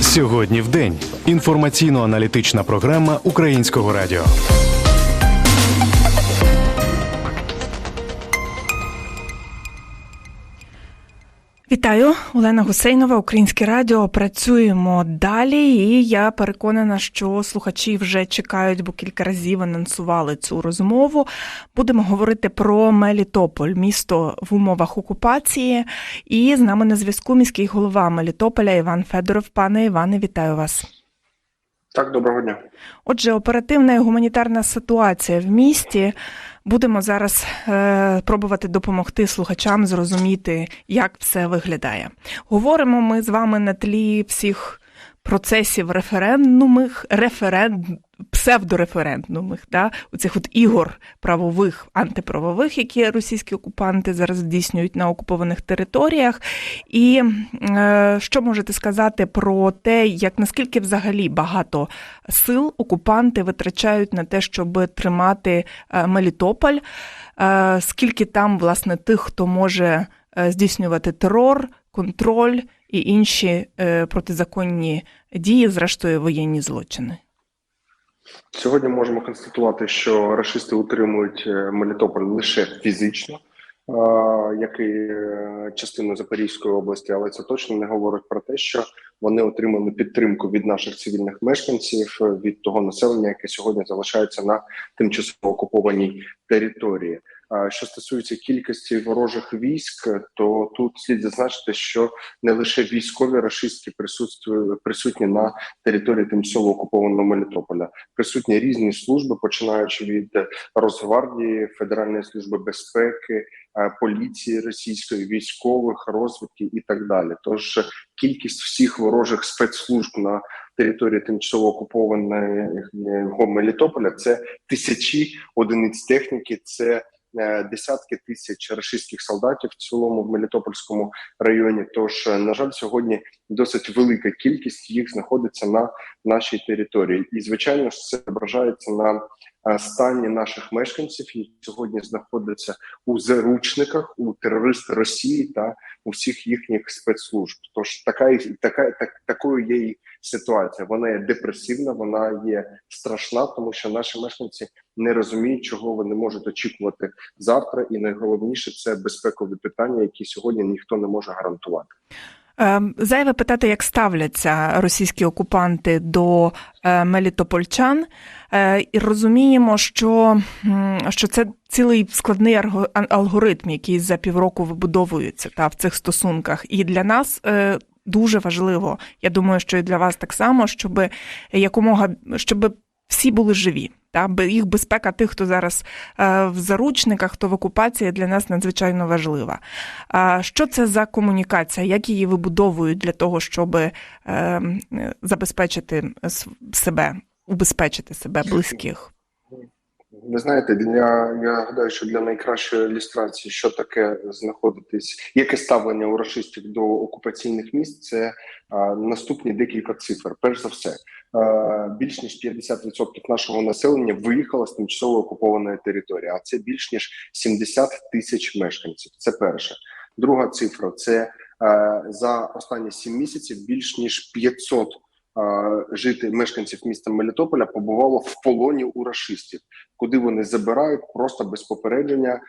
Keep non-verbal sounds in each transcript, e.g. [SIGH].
Сьогодні в день. Інформаційно-аналітична програма Українського радіо. Вітаю, Олена Гусейнова, Українське Радіо. Працюємо далі, і я переконана, що слухачі вже чекають, бо кілька разів анонсували цю розмову. Будемо говорити про Мелітополь, місто в умовах окупації. І з нами на зв'язку міський голова Мелітополя Іван Федоров. Пане Іване, вітаю вас. Так, доброго дня. Отже, оперативна і гуманітарна ситуація в місті. Будемо зараз е, пробувати допомогти слухачам зрозуміти, як все виглядає. Говоримо ми з вами на тлі всіх процесів референдумих, референ, псевдореферендумих, да, оцих от ігор правових, антиправових, які російські окупанти зараз здійснюють на окупованих територіях. І е, що можете сказати про те, як наскільки взагалі багато сил окупанти витрачають на те, щоб тримати е, Мелітополь? Е, скільки там власне тих, хто може е, здійснювати терор, контроль і інші е, протизаконні дії, зрештою воєнні злочини? Сьогодні можемо констатувати, що расисти утримують е, Мелітополь лише фізично, як і е, частину Запорізької області, але це точно не говорить про те, що вони отримали підтримку від наших цивільних мешканців, від того населення, яке сьогодні залишається на тимчасово окупованій території. Що стосується кількості ворожих військ, то тут слід зазначити, що не лише військові рашистські присутні на території тимчасово окупованого Мелітополя, присутні різні служби, починаючи від Росгвардії, Федеральної служби безпеки, поліції російської, військових розвідки і так далі. Тож кількість всіх ворожих спецслужб на території тимчасово окупованого Мелітополя це тисячі одиниць техніки. це десятки тисяч російських солдатів в цілому в Мелітопольському районі. Тож, е, на жаль, сьогодні досить велика кількість їх знаходиться на нашій території, і звичайно ж це ображається на е, стані наших мешканців, які сьогодні знаходяться у заручниках у терористів Росії та у всіх їхніх спецслужб. Тож така така так, такою є і ситуація. Вона є депресивна, вона є страшна, тому що наші мешканці не розуміють, чого вони можуть очікувати завтра, і найголовніше це безпекові питання, які сьогодні ніхто не може гарантувати. Ем, зайве питати, як ставляться російські окупанти до е, мелітопольчан, е, і розуміємо, що що це цілий складний алгоритм, який за півроку вибудовується та в цих стосунках. І для нас е, дуже важливо, я думаю, що і для вас так само, щоб якомога щоб всі були живі. Та їх безпека тих, хто зараз е, в заручниках, хто в окупації для нас надзвичайно важлива. Що це за комунікація? Як її вибудовують для того, щоб е, забезпечити себе, убезпечити себе близьких? Ви знаєте, для я гадаю, що для найкращої ілюстрації, що таке знаходитись, яке ставлення у расистів до окупаційних міст, це а, наступні декілька цифр. Перш за все, а, більш ніж 50% нашого населення виїхало з тимчасово окупованої території, а це більш ніж 70 тисяч мешканців. Це перше. Друга цифра це а, за останні 7 місяців більш ніж 500 жити мешканців міста Мелітополя побувало в полоні у рашистів, куди вони забирають просто без попередження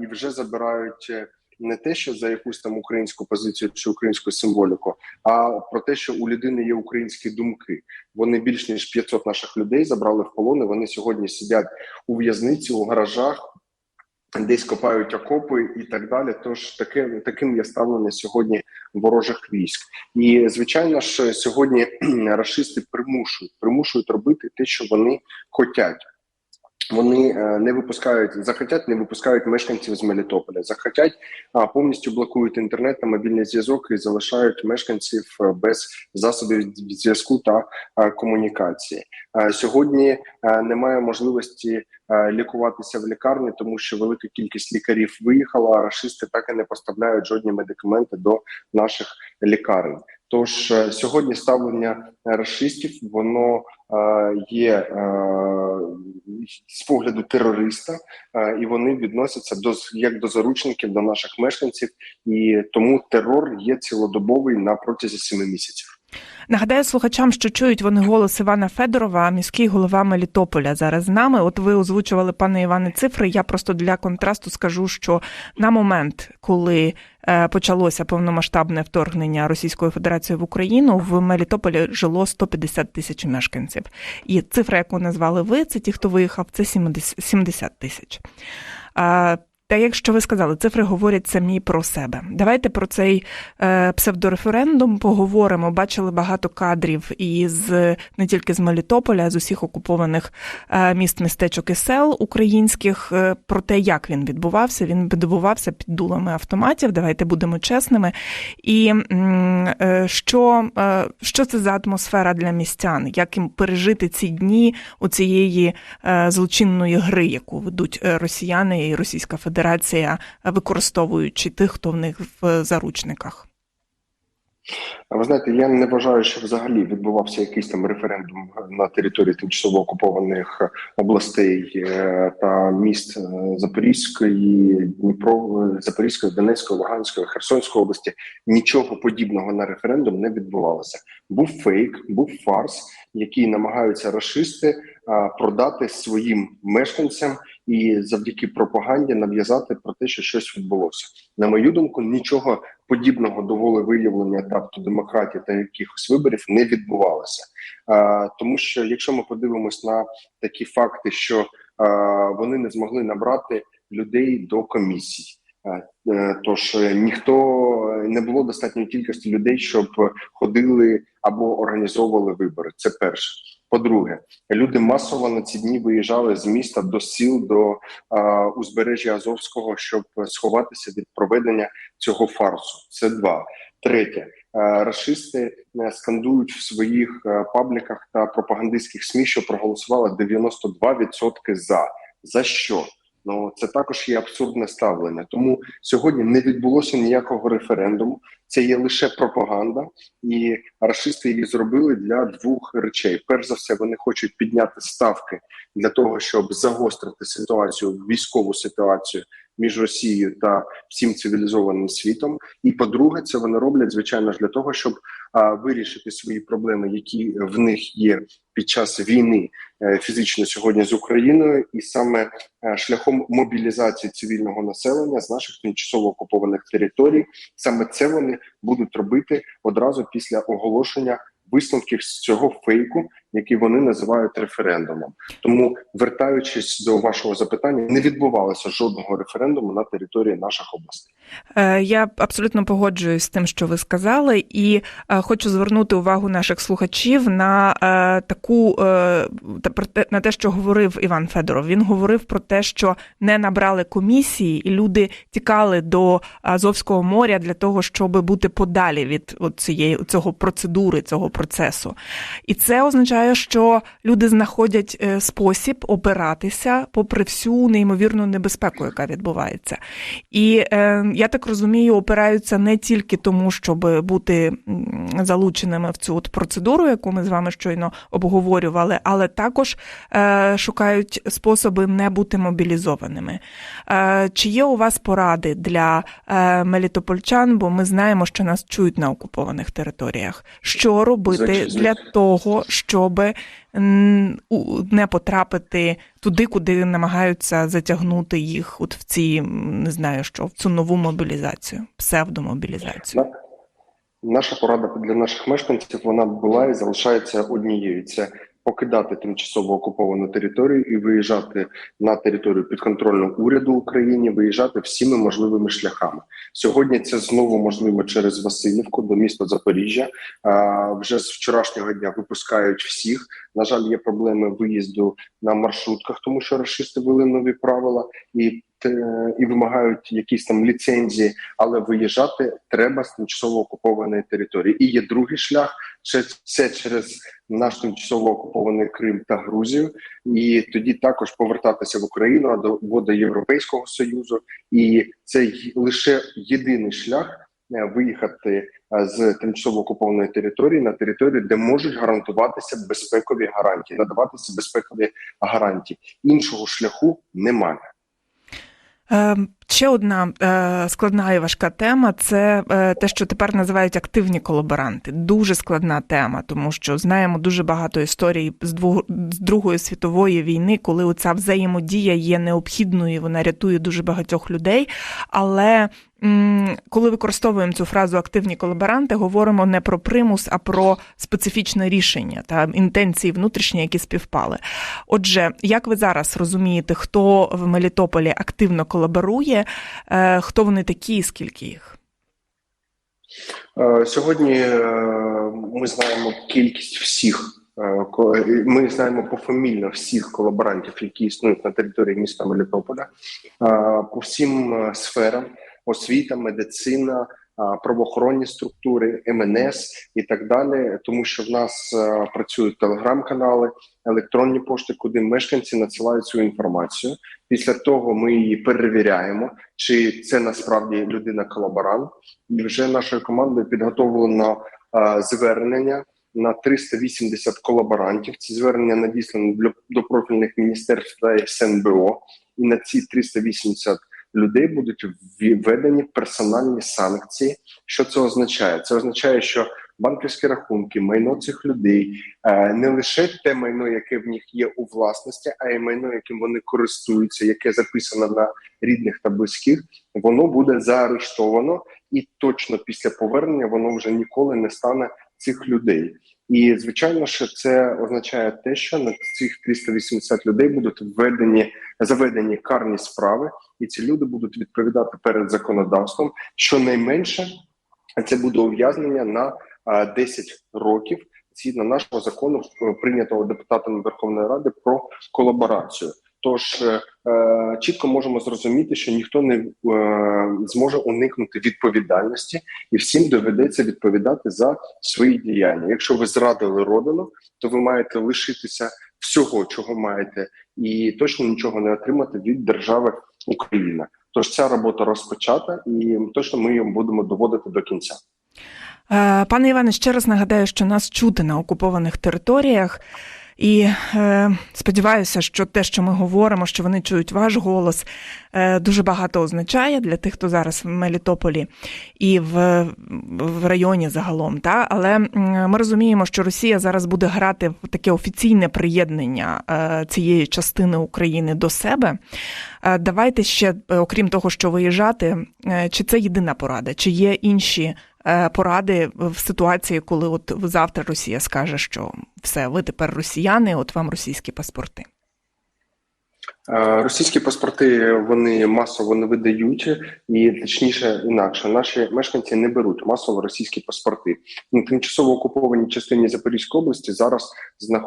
і вже забирають. Е, не те, що за якусь там українську позицію чи українську символіку, а про те, що у людини є українські думки. Вони більш ніж 500 наших людей забрали в полон. і Вони сьогодні сидять у в'язниці у гаражах десь копають окопи і так далі. Тож таке таким є ставлення сьогодні ворожих військ, і звичайно ж сьогодні [CLEARS THROAT] рашисти примушують примушують робити те, що вони хочуть. Вони е, не випускають захотять, не випускають мешканців з Мелітополя. Захотять, а повністю блокують інтернет та мобільний зв'язок і залишають мешканців е, без засобів зв'язку та е, комунікації. Сьогодні немає можливості лікуватися в лікарні, тому що велика кількість лікарів виїхала. а Рашисти так і не поставляють жодні медикаменти до наших лікарень. Тож е, сьогодні ставлення расистів воно е, є е, з погляду терориста, е, і вони відносяться до як до заручників до наших мешканців, і тому терор є цілодобовий на протязі семи місяців. Нагадаю слухачам, що чують вони голос Івана Федорова, міський голова Мелітополя зараз з нами. От ви озвучували, пане Іване, цифри. Я просто для контрасту скажу, що на момент, коли е, почалося повномасштабне вторгнення Російської Федерації в Україну, в Мелітополі жило 150 тисяч мешканців. І цифра, яку назвали ви, це ті, хто виїхав, це 70 70 тисяч. Та якщо ви сказали, цифри говорять самі про себе. Давайте про цей е, псевдореферендум поговоримо. Бачили багато кадрів із не тільки з Мелітополя, а з усіх окупованих е, міст, містечок і сел українських е, про те, як він відбувався. Він відбувався під дулами автоматів. Давайте будемо чесними. І е, що, е, що це за атмосфера для містян? Як їм пережити ці дні у цієї е, злочинної гри, яку ведуть росіяни і Російська Федерація, е, використовуючи тих, хто в них в заручниках? А ви знаєте, я не вважаю, що взагалі відбувався якийсь там референдум на території тимчасово окупованих областей е, та міст е, Запорізької, Дніпро, е, Запорізької, Донецької, Луганської, Херсонської області. Нічого подібного на референдум не відбувалося. Був фейк, був фарс, який намагаються расисти продати своїм мешканцям і завдяки пропаганді нав'язати про те, що щось відбулося. На мою думку, нічого подібного до волевиявлення та автодемократії та якихось виборів не відбувалося. А, тому що якщо ми подивимось на такі факти, що а, вони не змогли набрати людей до комісій. Е, е, Тож е, ніхто не було достатньої кількості людей, щоб ходили або організовували вибори. Це перше. По-друге, люди масово на ці дні виїжджали з міста до сіл до а, узбережжя Азовського, щоб сховатися від проведення цього фарсу. Це два. Третє, е, расисти е, скандують в своїх е, пабліках та пропагандистських СМІ, що проголосувало 92% за. За що? Ну це також є абсурдне ставлення. Тому сьогодні не відбулося ніякого референдуму. Це є лише пропаганда, і расисти її зробили для двох речей: перш за все, вони хочуть підняти ставки для того, щоб загострити ситуацію, військову ситуацію між Росією та всім цивілізованим світом. І по-друге, це вони роблять звичайно ж для того, щоб вирішити свої проблеми, які в них є під час війни е, фізично сьогодні з Україною, і саме е, шляхом мобілізації цивільного населення з наших тимчасово окупованих територій, саме це вони будуть робити одразу після оголошення висновків з цього фейку, який вони називають референдумом. Тому, вертаючись до вашого запитання, не відбувалося жодного референдуму на території наших областей. Е, Я абсолютно погоджуюсь з тим, що ви сказали, і е, хочу звернути увагу наших слухачів на е, таку на те, що говорив Іван Федоров. Він говорив про те, що не набрали комісії, і люди тікали до Азовського моря для того, щоб бути подалі від цієї цього процедури, цього процесу. І це означає, що люди знаходять спосіб опиратися попри всю неймовірну небезпеку, яка відбувається. І я так розумію, опираються не тільки тому, щоб бути залученими в цю от процедуру, яку ми з вами щойно обговорювали, але також е, шукають способи не бути мобілізованими. Е, чи є у вас поради для е, мелітопольчан? Бо ми знаємо, що нас чують на окупованих територіях. Що робити Звичайно. для того, щоб не потрапити туди, куди намагаються затягнути їх, от в ці не знаю, що в цю нову мобілізацію, псевдомобілізацію. На- Наша порада для наших мешканців вона була і залишається однією: це покидати тимчасово окуповану територію і виїжджати на територію підконтрольну уряду України, виїжджати всіми можливими шляхами. Сьогодні це знову можливо через Васильівку до міста Запоріжжя. А, вже з вчорашнього дня випускають всіх. На жаль, є проблеми виїзду на маршрутках, тому що расисти ввели нові правила і. Те- І вимагають якісь там ліцензії, але виїжджати треба з тимчасово окупованої території. І є другий шлях це, через наш тимчасово окупований Крим та Грузію, і тоді також повертатися в Україну або до Європейського союзу. І це лише єдиний шлях е, виїхати е, з тимчасово окупованої території на територію, де можуть гарантуватися безпекові гарантії, надаватися безпекові гарантії. Іншого шляху немає. Е, Ще одна е, складна і важка тема це е, те, що тепер називають активні колаборанти. Дуже складна тема, тому що знаємо дуже багато історій з двох Другої світової війни, коли оця взаємодія є необхідною, вона рятує дуже багатьох людей. Але коли використовуємо цю фразу активні колаборанти, говоримо не про примус, а про специфічне рішення та інтенції внутрішні, які співпали. Отже, як ви зараз розумієте, хто в Мелітополі активно колаборує, е, хто вони такі і скільки їх? Е, Сьогодні е, ми знаємо кількість всіх. Ми знаємо пофамільно всіх колаборантів, які існують на території міста Мелітополя, по всім сферам: освіта, медицина, правоохоронні структури, МНС і так далі. Тому що в нас працюють телеграм-канали, електронні пошти, куди мешканці надсилають цю інформацію. Після того ми її перевіряємо, чи це насправді людина колаборант. І вже нашою командою підготовлено звернення на 380 колаборантів. Ці звернення надіслані для- до профільних міністерств та СНБО. І на ці 380 людей будуть введені персональні санкції. Що це означає? Це означає, що банківські рахунки, майно цих людей е, не лише те майно, яке в них є у власності, а й майно, яким вони користуються, яке записано на рідних та близьких, воно буде заарештовано, і точно після повернення воно вже ніколи не стане цих людей. І звичайно, що це означає те, що на цих 380 людей будуть введені заведені карні справи, і ці люди будуть відповідати перед законодавством. Щонайменше це буде ув'язнення на а, 10 років згідно нашого закону, е, прийнятого депутатами Верховної Ради про колаборацію. Тож е, е, чітко можемо зрозуміти, що ніхто не е, зможе уникнути відповідальності, і всім доведеться відповідати за свої діяння. Якщо ви зрадили родину, то ви маєте лишитися всього, чого маєте, і точно нічого не отримати від держави Україна. Тож ця робота розпочата, і точно ми її будемо доводити до кінця. Пане Іване, ще раз нагадаю, що нас чути на окупованих територіях. І е, сподіваюся, що те, що ми говоримо, що вони чують ваш голос, е, дуже багато означає для тих, хто зараз в Мелітополі і в, в районі загалом. Та? Але ми розуміємо, що Росія зараз буде грати в таке офіційне приєднання е, цієї частини України до себе. Е, давайте ще, е, окрім того, що виїжджати, е, чи це єдина порада, чи є інші поради в ситуації, коли от завтра Росія скаже, що все, ви тепер росіяни, от вам російські паспорти. Е, Російські паспорти вони масово не видають, і точніше інакше наші мешканці не беруть масово російські паспорти. На тимчасово окупованій частині Запорізької області зараз е,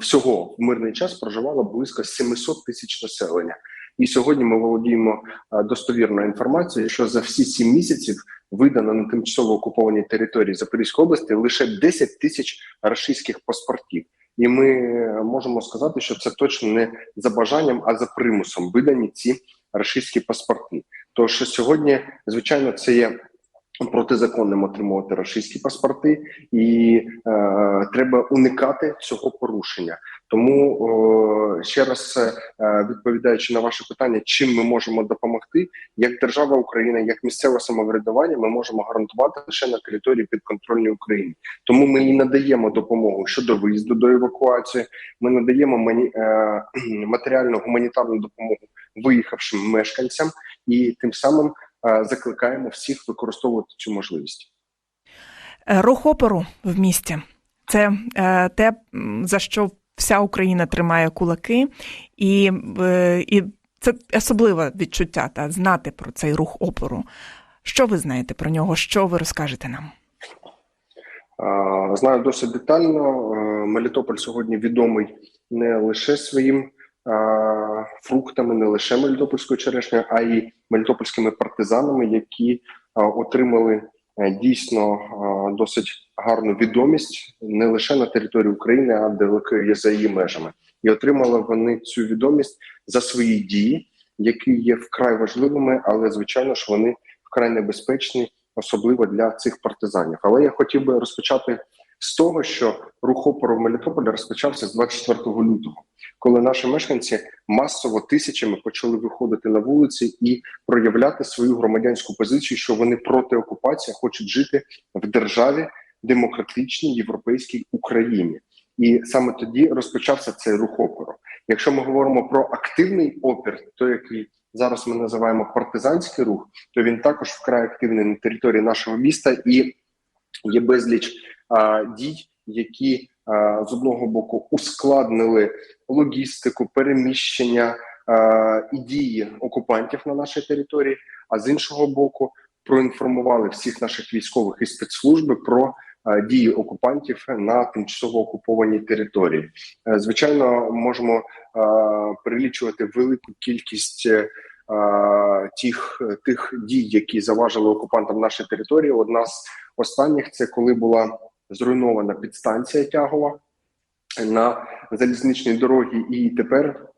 всього в мирний час проживало близько 700 тисяч населення. І сьогодні ми володіємо е, достовірною інформацією, що за всі сім місяців видано на тимчасово окупованій території Запорізької області лише 10 тисяч російських паспортів. І ми можемо сказати, що це точно не за бажанням, а за примусом видані ці рашистські паспорти. Тож сьогодні, звичайно, це є протизаконним отримувати рашистські паспорти, і е, треба уникати цього порушення. Тому ще раз е, відповідаючи на ваше питання, чим ми можемо допомогти, як держава Україна, як місцеве самоврядування, ми можемо гарантувати лише на території підконтрольної України. Тому ми і надаємо допомогу щодо виїзду до евакуації. Ми надаємо е, [CLEARS THROAT] матеріальну гуманітарну допомогу виїхавшим мешканцям, і тим самим е, закликаємо всіх використовувати цю можливість. Рух опору в місті це те, за що вся Україна тримає кулаки, і, е, і це особливе відчуття та знати про цей рух опору. Що ви знаєте про нього? Що ви розкажете нам? Знаю досить детально. Е, Мелітополь сьогодні відомий не лише своїм фруктами, не лише мелітопольською черешнею, а й мелітопольськими партизанами, які отримали е, дійсно досить гарну відомість не лише на території України, а далеко за її межами. І отримали вони цю відомість за свої дії, які є вкрай важливими, але звичайно ж вони вкрай небезпечні особливо для цих партизанів. Але я хотів би розпочати з того, що рух опору в Мелітополі розпочався з 24 лютого, коли наші мешканці масово тисячами почали виходити на вулиці і проявляти свою громадянську позицію, що вони проти окупації хочуть жити в державі демократичній європейській Україні. І саме тоді розпочався цей рух опору. Якщо ми говоримо про активний опір, той який зараз ми називаємо партизанський рух, то він також вкрай активний на території нашого міста і є безліч а, дій, які а, з одного боку ускладнили логістику, переміщення а, і дії окупантів на нашій території, а з іншого боку, проінформували всіх наших військових і спецслужби про дії окупантів на тимчасово окупованій території. Е, Звичайно, можемо а, перелічувати велику кількість. е, Тих тих дій, які заважили окупантам наші території, одна з останніх це коли була зруйнована підстанція Тягова на залізничній дорогі, і тепер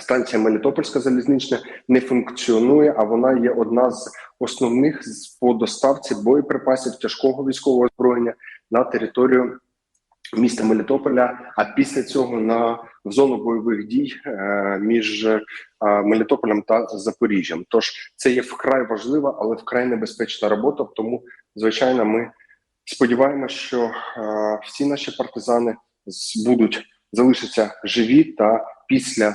станція Мелітопольська залізнична не функціонує, а вона є одна з основних по доставці боєприпасів тяжкого військового озброєння на територію міста Мелітополя. А після цього на в зону бойових дій е, між е, Мелітополем та Запоріжжям. Тож це є вкрай важлива, але вкрай небезпечна робота. Тому, звичайно, ми сподіваємося, що е, всі наші партизани будуть залишаться живі, та після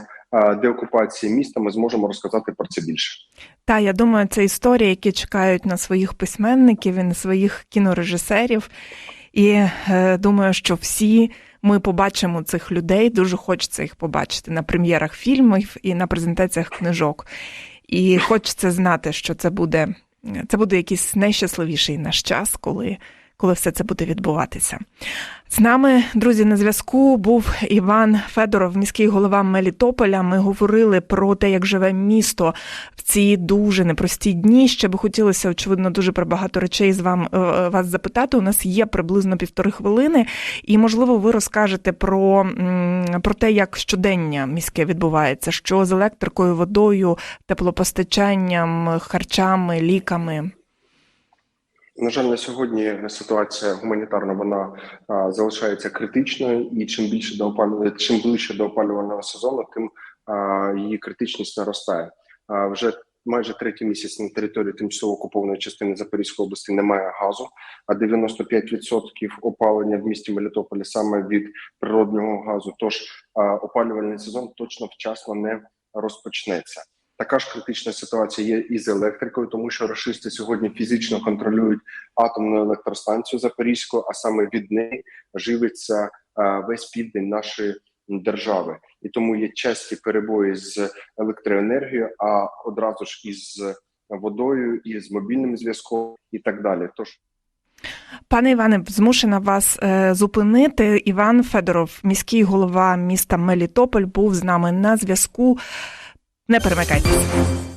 деокупації міста ми зможемо розказати про це більше. Та я думаю, це історії, які чекають на своїх письменників і на своїх кінорежисерів. І е, думаю, що всі ми побачимо цих людей. Дуже хочеться їх побачити на прем'єрах фільмів і на презентаціях книжок. І хочеться знати, що це буде, це буде якийсь найщасливіший наш час, коли, коли все це буде відбуватися. З нами, друзі, на зв'язку був Іван Федоров, міський голова Мелітополя. Ми говорили про те, як живе місто в ці дуже непрості дні. Ще би хотілося, очевидно, дуже про багато речей з вам е, вас запитати. У нас є приблизно півтори хвилини, і можливо, ви розкажете про, про те, як щодення міське відбувається, що з електрикою, водою, теплопостачанням, харчами, ліками. На жаль, на сьогодні ситуація гуманітарна вона а, залишається критичною, і чим більше до опалю... чим ближче до опалювального сезону, тим а, її критичність наростає. А, вже майже третій місяць на території тимчасово окупованої частини Запорізької області немає газу, а 95% опалення в місті Мелітополі саме від природнього газу. Тож а, опалювальний сезон точно вчасно не розпочнеться. Така ж критична ситуація є і з електрикою, тому що рашисти сьогодні фізично контролюють атомну електростанцію Запорізьку, а саме від неї живиться е, весь південь нашої держави, і тому є часті перебої з електроенергією, а одразу ж із водою, і з мобільним зв'язком, і так далі. Тож Пане Іване, змушена вас е, зупинити. Іван Федоров, міський голова міста Мелітополь, був з нами на зв'язку. Не перемикайтеся.